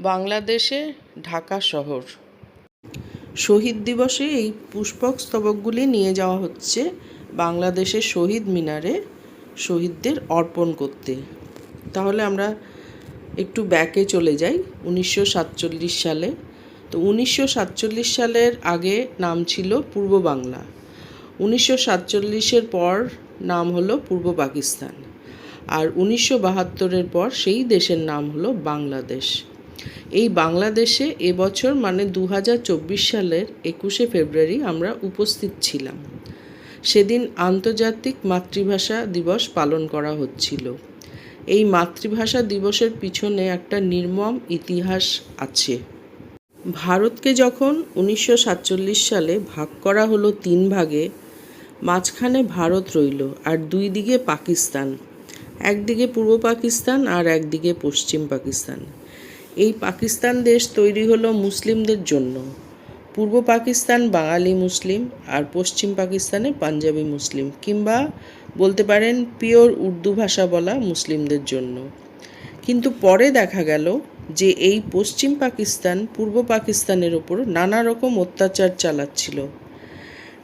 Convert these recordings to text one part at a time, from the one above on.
বাংলাদেশে ঢাকা শহর। শহীদ দিবসে এই পুষ্পক স্তবকগুলি নিয়ে যাওয়া হচ্ছে বাংলাদেশের শহীদ মিনারে শহীদদের অর্পণ করতে। তাহলে আমরা একটু ব্যাকে চলে যাই, উনিশশো সাতচল্লিশ সালে। তো উনিশশো সাতচল্লিশ সালের আগে নাম ছিল পূর্ব বাংলা। উনিশশো সাতচল্লিশের পর নাম হলো পূর্ব পাকিস্তান। আর উনিশশো বাহাত্তরের পর সেই দেশের নাম হলো বাংলাদেশ। এই বাংলাদেশে এবছর মানে দু সালের একুশে ফেব্রুয়ারি আমরা উপস্থিত ছিলাম। সেদিন আন্তর্জাতিক মাতৃভাষা দিবস পালন করা হচ্ছিল। এই মাতৃভাষা দিবসের পিছনে একটা নির্মম ইতিহাস আছে। ভারতকে যখন উনিশশো সাতচল্লিশ সালে ভাগ করা হলো তিন ভাগে, মাঝখানে ভারত রইল আর দুই দিকে পাকিস্তান, একদিকে পূর্ব পাকিস্তান আর একদিকে পশ্চিম পাকিস্তান। এই পাকিস্তান দেশ তৈরি হলো মুসলিমদের জন্য। পূর্ব পাকিস্তান বাঙালি মুসলিম আর পশ্চিম পাকিস্তানে পাঞ্জাবি মুসলিম কিংবা বলতে পারেন পিওর উর্দু ভাষা বলা মুসলিমদের জন্য। কিন্তু পরে দেখা গেল যে এই পশ্চিম পাকিস্তান পূর্ব পাকিস্তানের ওপর নানা রকম অত্যাচার চালাচ্ছিল।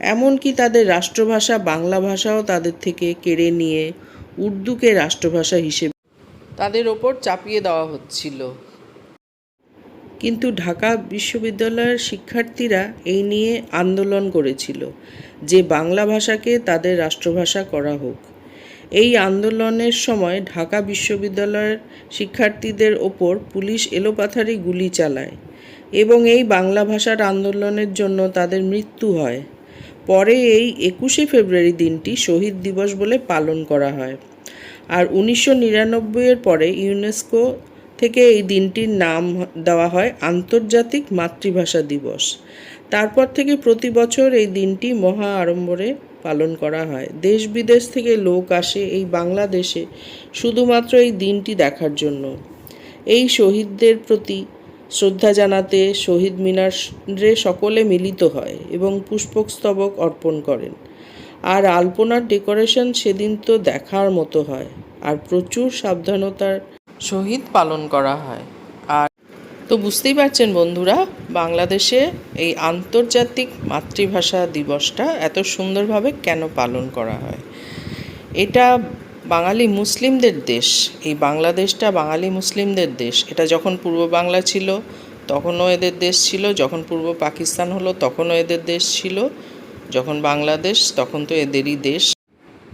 এমনকি তাদের রাষ্ট্রভাষা বাংলা ভাষাও তাদের থেকে কেড়ে নিয়ে উর্দুকে রাষ্ট্রভাষা হিসেবে তাদের ওপর চাপিয়ে দেওয়া হচ্ছিল। কিন্তু ঢাকা বিশ্ববিদ্যালয়ের শিক্ষার্থীরা এই নিয়ে আন্দোলন করেছিল যে বাংলা ভাষাকে তাদের রাষ্ট্রভাষা করা হোক। এই আন্দোলনের সময় ঢাকা বিশ্ববিদ্যালয়ের শিক্ষার্থীদের ওপর পুলিশ এলোপাথারি গুলি চালায় এবং এই বাংলা ভাষার আন্দোলনের জন্য তাদের মৃত্যু হয়। পরে এই একুশে ফেব্রুয়ারি দিনটি শহীদ দিবস বলে পালন করা হয়। আর উনিশশো নিরানব্বইয়ের পরে ইউনেস্কো থেকে এই দিনটির নাম দেওয়া হয় আন্তর্জাতিক মাতৃভাষা দিবস। তারপর থেকে প্রতি বছর এই দিনটি মহা আড়ম্বরে পালন করা হয়। দেশ বিদেশ থেকে লোক আসে এই বাংলাদেশে শুধুমাত্র এই দিনটি দেখার জন্য। এই শহীদদের প্রতি শ্রদ্ধা জানাতে শহীদ মিনারে সকলে মিলিত হয় এবং পুষ্পক স্তবক অর্পণ করেন। আর আলপনার ডেকোরেশন সেদিন তো দেখার মতো হয়। আর প্রচুর সাবধানতার সহিত পালন করা হয়। আর তো বুঝতেই পারছেন বন্ধুরা, বাংলাদেশে এই আন্তর্জাতিক মাতৃভাষা দিবসটা এত সুন্দরভাবে কেন পালন করা হয়? এটা বাঙালি মুসলিমদের দেশ, এই বাংলাদেশটা বাঙালি মুসলিমদের দেশ। এটা যখন পূর্ব বাংলা ছিল, তখনও এদের দেশ ছিল। যখন পূর্ব পাকিস্তান হলো, তখনও এদের দেশ ছিল। যখন বাংলাদেশ, তখন তো এদেরই দেশ।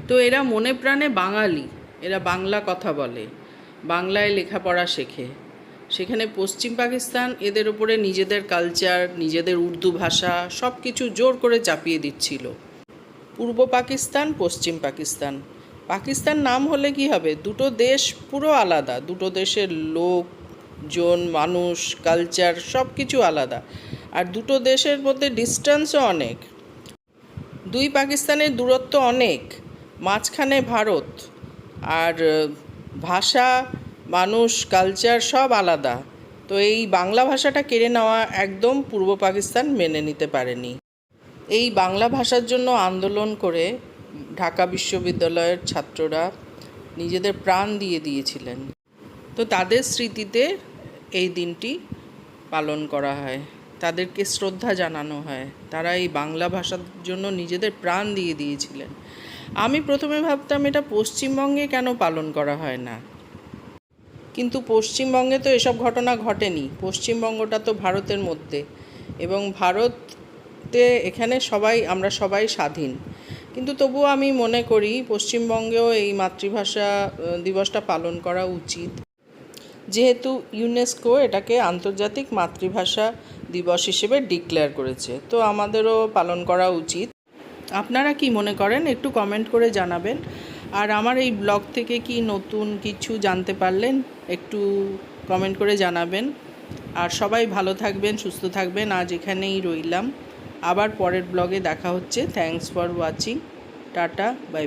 তো এরা মনে প্রাণে বাঙালি, এরা বাংলা কথা বলে। বাংলায় লেখাপড়া শেখে। সেখানে পশ্চিম পাকিস্তান এদের উপরে নিজেদের কালচার নিজেদের উর্দু ভাষা সব কিছু জোর করে চাপিয়ে দিচ্ছিল। পূর্ব পাকিস্তান, পশ্চিম পাকিস্তান। পাকিস্তান নাম হলে কি হবে? দুটো দেশ পুরো আলাদা। দুটো দেশের লোক, জন, মানুষ কালচার সব কিছু আলাদা। আর দুটো দেশের মধ্যে ডিস্টেন্সও অনেক। দুই পাকিস্তানের দূরত্ব অনেক। মাঝখানে ভারত আর ভাষা, মানুষ কালচার সব আলাদা। তো এই বাংলা ভাষাটা কেড়ে নেওয়া একদম পূর্ব পাকিস্তান মেনে নিতে পারেনি। এই বাংলা ভাষার জন্য আন্দোলন করে ঢাকা বিশ্ববিদ্যালয়ের ছাত্ররা নিজেদের প্রাণ দিয়ে দিয়েছিলেন। তো তাদের স্মৃতিতে এই দিনটি পালন করা হয়। তাদেরকে শ্রদ্ধা জানানো হয়। তারা এই বাংলা ভাষার জন্য নিজেদের প্রাণ দিয়ে দিয়েছিলেন। আমি প্রথমে ভাবতাম এটা পশ্চিমবঙ্গে কেন পালন করা হয় না। কিন্তু পশ্চিমবঙ্গে তো এসব ঘটনা ঘটেনি। পশ্চিমবঙ্গটা তো ভারতের মধ্যে। এবং ভারতে এখানে সবাই, আমরা সবাই স্বাধীন। কিন্তু তবুও আমি মনে করি পশ্চিমবঙ্গেও এই মাতৃভাষা দিবসটা পালন করা উচিত। যেহেতু ইউনেস্কো এটাকে আন্তর্জাতিক মাতৃভাষা দিবস হিসেবে ডিক্লেয়ার করেছে। তো আমাদেরও পালন করা উচিত। আপনারা কি মনে করেন? একটু কমেন্ট করে জানাবেন। আর আমার এই ব্লগ থেকে কি নতুন কিছু জানতে পারলেন, একটু কমেন্ট করে জানাবেন। আর সবাই ভালো থাকবেন, সুস্থ থাকবেন। আজ এখানেই রইলাম। আবার পরের ব্লগে দেখা হচ্ছে। Thanks for watching tata bye bye